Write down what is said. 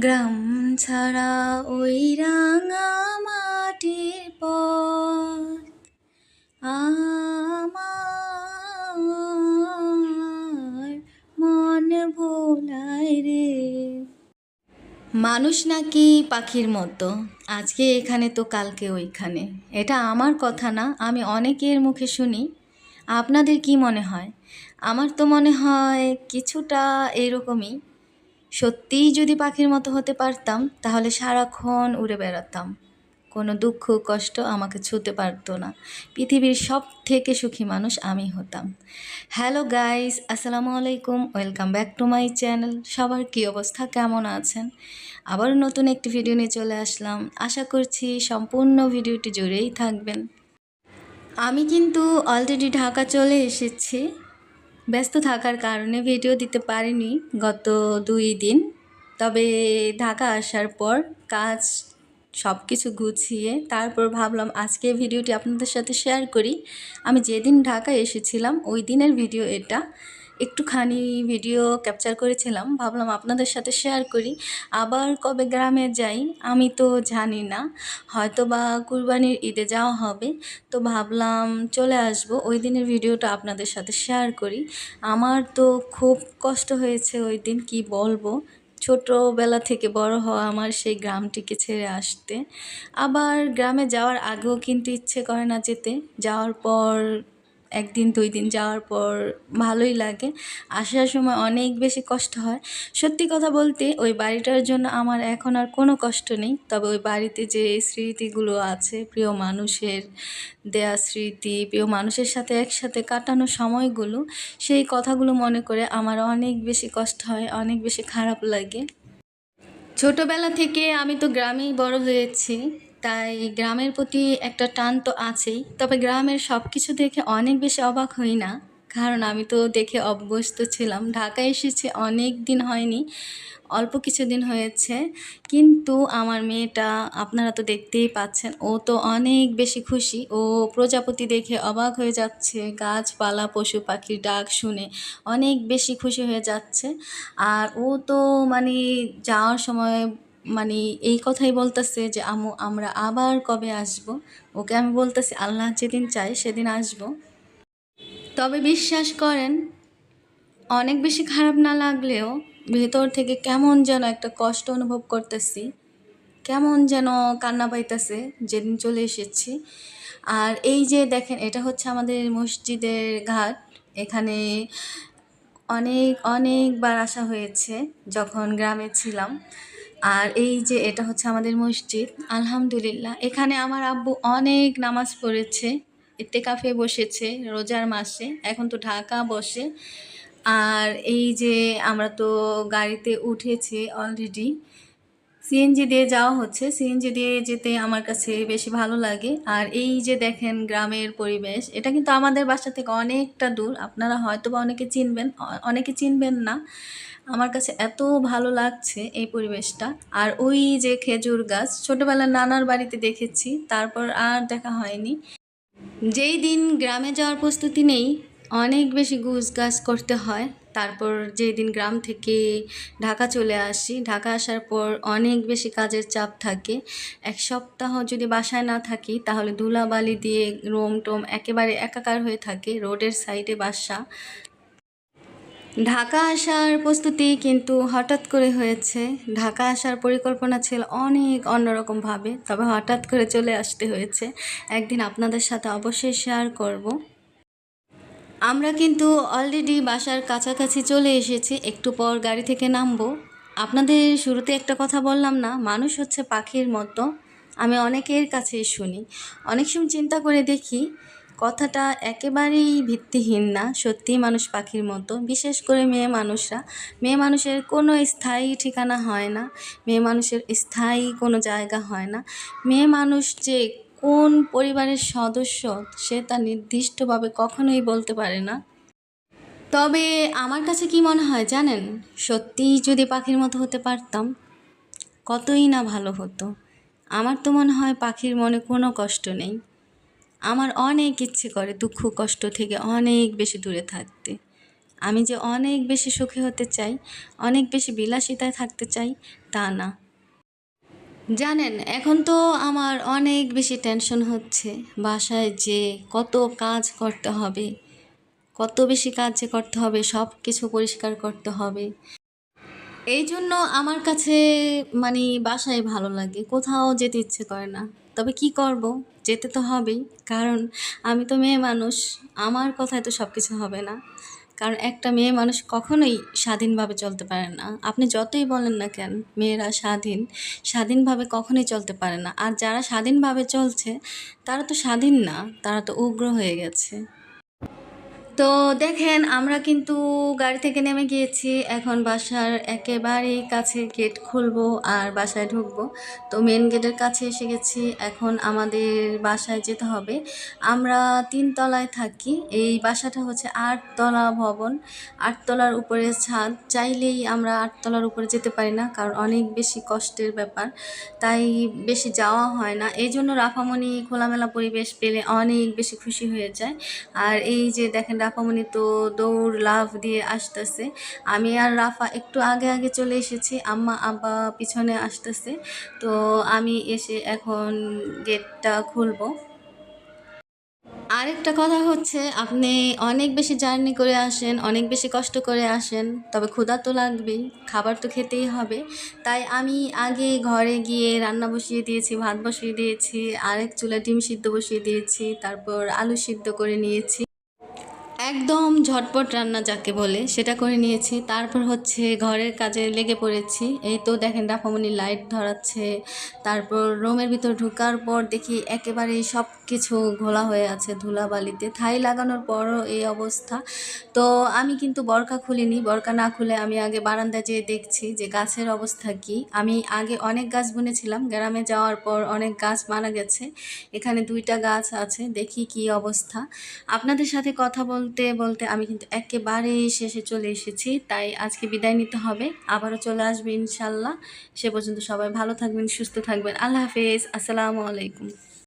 গ্রাম ছাড়া ওই রাঙা মাটির পথ আমার মন ভোলায় রে। মানুষ নাকি পাখির মতো? আজকে এখানে তো কালকে ওইখানে। এটা আমার কথা না, আমি অনেকের মুখে শুনি। আপনাদের কি মনে হয়? আমার তো মনে হয় কিছুটা এরকমই। সত্যিই যদি পাখির মতো হতে পারতাম, তাহলে সারাক্ষণ উড়ে বেড়াতাম। কোনো দুঃখ, কষ্ট আমাকে ছুতে পারতো না। পৃথিবীর সব থেকে সুখী মানুষ আমি হতাম। হ্যালো গাইস, আসসালামু আলাইকুম, welcome back to my channel. সবার কী অবস্থা, কেমন আছেন? আবারও নতুন একটি ভিডিও নিয়ে চলে আসলাম। আশা করছি সম্পূর্ণ ভিডিওটি জুড়েই থাকবেন। আমি কিন্তু অলরেডি ঢাকা চলে এসেছি। ব্যস্ত থাকার কারণে ভিডিও দিতে পারিনি গত দুই দিন। তবে ঢাকা আসার পর কাজ সব কিছু গুছিয়ে তারপর ভাবলাম আজকে ভিডিওটি আপনাদের সাথে শেয়ার করি। আমি যেদিন ঢাকা এসেছিলাম, ওই দিনের ভিডিও এটা। একটুখানি ভিডিও ক্যাপচার করেছিলাম। ভাবলাম আপনাদের সাথে শেয়ার করি। আবার কবে গ্রামে যাই, আমি তো জানি না। হয়তো বা কুরবানির ঈদে যাওয়া হবে। তো ভাবলাম চলে আসব। ওই দিনের ভিডিওটা আপনাদের সাথে শেয়ার করি। আমার তো খুব কষ্ট হয়েছে ওই দিন, কি বলব? ছোটোবেলা থেকে বড় হওয়া আমার সেই গ্রামটিকে ছেড়ে আসতে। আবার গ্রামে যাওয়ার আগেও কিন্তু ইচ্ছে করে না যেতে। যাওয়ার পর একদিন, দুই দিন যাওয়ার পর ভালোই লাগে। আসার সময় অনেক বেশি কষ্ট হয়। সত্যি কথা বলতে, ওই বাড়িটার জন্য আমার এখন আর কোনো কষ্ট নেই। তবে ওই বাড়িতে যে স্মৃতিগুলো আছে, প্রিয় মানুষের দেয়া স্মৃতি, প্রিয় মানুষের সাথে একসাথে কাটানো সময়গুলো, সেই কথাগুলো মনে করে আমার অনেক বেশি কষ্ট হয়, অনেক বেশি খারাপ লাগে। ছোটবেলা থেকে আমি তো গ্রামেই বড় হয়েছি। তাই গ্রামের প্রতি একটা টান তো আছেই। তবে গ্রামের সব কিছু দেখে অনেক বেশি অবাক হই না। কারণ আমি তো দেখে অভ্যস্ত ছিলাম। ঢাকায় এসেছি অনেক দিন হয়নি, অল্প কিছুদিন হয়েছে। কিন্তু আমার মেয়েটা, আপনারা তো দেখতেই পাচ্ছেন, ও তো অনেক বেশি খুশি। ও প্রজাপতি দেখে অবাক হয়ে যাচ্ছে। গাছপালা, পশু পাখির ডাক শুনে অনেক বেশি খুশি হয়ে যাচ্ছে। আর ও তো মানে যাওয়ার সময় মানে এই কথাই বলতেছে যে, আমু, আমরা আবার কবে আসব? ওকে আমি বলতেছি, আল্লাহ যেদিন চাই সেদিন আসব। তবে বিশ্বাস করেন, অনেক বেশি খারাপ না লাগলেও ভেতর থেকে কেমন যেন একটা কষ্ট অনুভব করতেছি। কেমন যেন কান্না পাইতেছে, যেদিন চলে এসেছি। আর এই যে দেখেন, এটা হচ্ছে আমাদের মসজিদের ঘাট। এখানে অনেক, অনেকবার আসা হয়েছে যখন গ্রামে ছিলাম। আর এই যে এটা হচ্ছে আমাদের মসজিদ, আলহামদুলিল্লাহ। এখানে আমার আব্বু অনেক নামাজ পড়েছে কাফে বসেছে রোজার মাসে, এখন তো ঢাকা বসে। আর এই যে আমরা তো গাড়িতে উঠেছি অলরেডি সিএনজি দিয়ে যাওয়া হচ্ছে। সিএনজি দিয়ে যেতে আমার কাছে বেশি ভালো লাগে। আর এই যে দেখেন গ্রামের পরিবেশ, এটা কিন্তু আমাদের বাসা থেকে অনেকটা দূর। আপনারা হয়তো বা অনেকে চিনবেন অনেকে চিনবেন না। আমার কাছে এত ভালো লাগছে এই পরিবেশটা। আর ওই যে খেজুর গাছ, ছোটোবেলার নানার বাড়িতে দেখেছি, তারপর আর দেখা হয়নি। যেই দিন গ্রামে যাওয়ার প্রস্তুতি নেই, অনেক বেশি গুছ গাছ করতে হয়। তারপর যেই দিন গ্রাম থেকে ঢাকা চলে আসি, ঢাকা আসার পর অনেক বেশি কাজের চাপ থাকে। এক সপ্তাহ যদি বাসায় না থাকি, তাহলে ধুলাবালি দিয়ে রোম টোম একেবারে একাকার হয়ে থাকে রোডের সাইডে বাসা। ঢাকা আসার প্রস্তুতি কিন্তু হঠাৎ করে হয়েছে। ঢাকা আসার পরিকল্পনা ছিল অনেক অন্যরকমভাবে তবে হঠাৎ করে চলে আসতে হয়েছে। একদিন আপনাদের সাথে অবশ্যই শেয়ার করব। আমরা কিন্তু অলরেডি বাসার কাছাকাছি চলে এসেছি, একটু পর গাড়ি থেকে নামবো। আপনাদের শুরুতে একটা কথা বললাম না, মানুষ হচ্ছে পাখির মতো। আমি অনেকের কাছে শুনি। অনেক সময় চিন্তা করে দেখি, কথাটা একেবারেই ভিত্তিহীন না, সত্যিই মানুষ পাখির মতো। বিশেষ করে মেয়ে মানুষরা। মেয়ে মানুষের কোনো স্থায়ী ঠিকানা হয় না, মেয়ে মানুষের স্থায়ী কোনো জায়গা হয় না। মেয়ে মানুষ যে কোন পরিবারের সদস্য সে তা নির্দিষ্টভাবে কখনোই বলতে পারে না। তবে আমার কাছে কি মনে হয় জানেন? সত্যিই যদি পাখির মতো হতে পারতাম, কতই না ভালো হতো। আমার তো মনে হয় পাখির মনে কোনো কষ্ট নেই। আমার অনেক ইচ্ছে করে দুঃখ কষ্ট থেকে অনেক বেশি দূরে থাকতে। আমি যে অনেক বেশি সুখী হতে চাই, অনেক বেশি বিলাসিতায় থাকতে চাই, তা না। জানেন, এখন তো আমার অনেক বেশি টেনশন হচ্ছে। বাসায় যে কত কাজ করতে হবে, কত বেশি কাজ যে করতে হবে সব কিছু পরিষ্কার করতে হবে। এই জন্য আমার কাছে মানে বাসায় ভালো লাগে, কোথাও যেতে ইচ্ছে করে না। তবে কি করব? যেতে তো হবেই, কারণ আমি তো মেয়ে মানুষ, আমার কথায় তো সব কিছু হবে না। কারণ একটা মেয়ে মানুষ কখনোই স্বাধীনভাবে চলতে পারে না। আপনি যতই বলেন না কেন, মেয়েরা স্বাধীন, স্বাধীনভাবে কখনোই চলতে পারে না। আর যারা স্বাধীনভাবে চলছে, তারা তো স্বাধীন না, তারা তো উগ্র হয়ে গেছে। তো দেখেন, আমরা কিন্তু গাড়ি থেকে নেমে গিয়েছি। এখন বাসার একেবারেই কাছে গেট খুলবো আর বাসায় ঢুকবো। তো মেন গেটের কাছে এসে গেছি। এখন আমাদের বাসায় যেতে হবে। আমরা তিনতলায় থাকি। এই বাসাটা হচ্ছে আটতলা ভবন। আটতলার উপরে ছাদ। চাইলেই আমরা আটতলার উপরে যেতে পারি না, কারণ অনেক বেশি কষ্টের ব্যাপার। তাই বেশি যাওয়া হয় না। এই জন্য রাফামণি খোলামেলা পরিবেশ পেলে অনেক বেশি খুশি হয়ে যায়। আর এই যে দেখেন রাফামণি তো দৌড়, লাফ দিয়ে আসতেছে। আমি আর রাফা একটু আগে আগে চলে এসেছি, আম্মা আব্বা পিছনে আসতেছে। তো আমি এসে এখন গেটটা খুলবো। আরেকটা কথা হচ্ছে, আপনি অনেক বেশি জার্নি করে আসেন, অনেক বেশি কষ্ট করে আসেন, তবে ক্ষুধা তো লাগবেই, খাবার তো খেতেই হবে। তাই আমি আগে ঘরে গিয়ে রান্না বসিয়ে দিয়েছি, ভাত বসিয়ে দিয়েছি, আরেক চুলা ডিম সিদ্ধ বসিয়ে দিয়েছি, তারপর আলু সিদ্ধ করে নিয়েছি। একদম ঝটপট রান্না যাকে বলে, সেটা করে নিয়েছি। তারপর হচ্ছে ঘরের কাজে লেগে পড়েছি। এই তো দেখেন রাফামণি লাইট ধরাচ্ছে। তারপর রুমের ভিতর ঢুকার পর দেখি একেবারেই সব কিছু ঘোলা হয়ে আছে ধুলাবালিতে, থাই লাগানোর পরও এই অবস্থা। তো আমি কিন্তু বরকা খুলিনি বরকা না খুলে আমি আগে বারান্দায় যেয়ে দেখছি যে গাছের অবস্থা কি। আমি আগে অনেক গাছ বুনেছিলাম, গ্রামে যাওয়ার পর অনেক গাছ মারা গেছে, এখানে দুইটা গাছ আছে, দেখি কি অবস্থা। আপনাদের সাথে কথা বলতে বলতে আমি কিন্তু একেবারে শেষে চলে এসেছি, তাই আজকে বিদায় নিতে হবে, আবারও চলে আসবে ইনশাল্লাহ। সে পর্যন্ত সবাই ভালো থাকবেন, সুস্থ থাকবেন, আল্লাহ হাফেজ, আসসালামু আলাইকুম।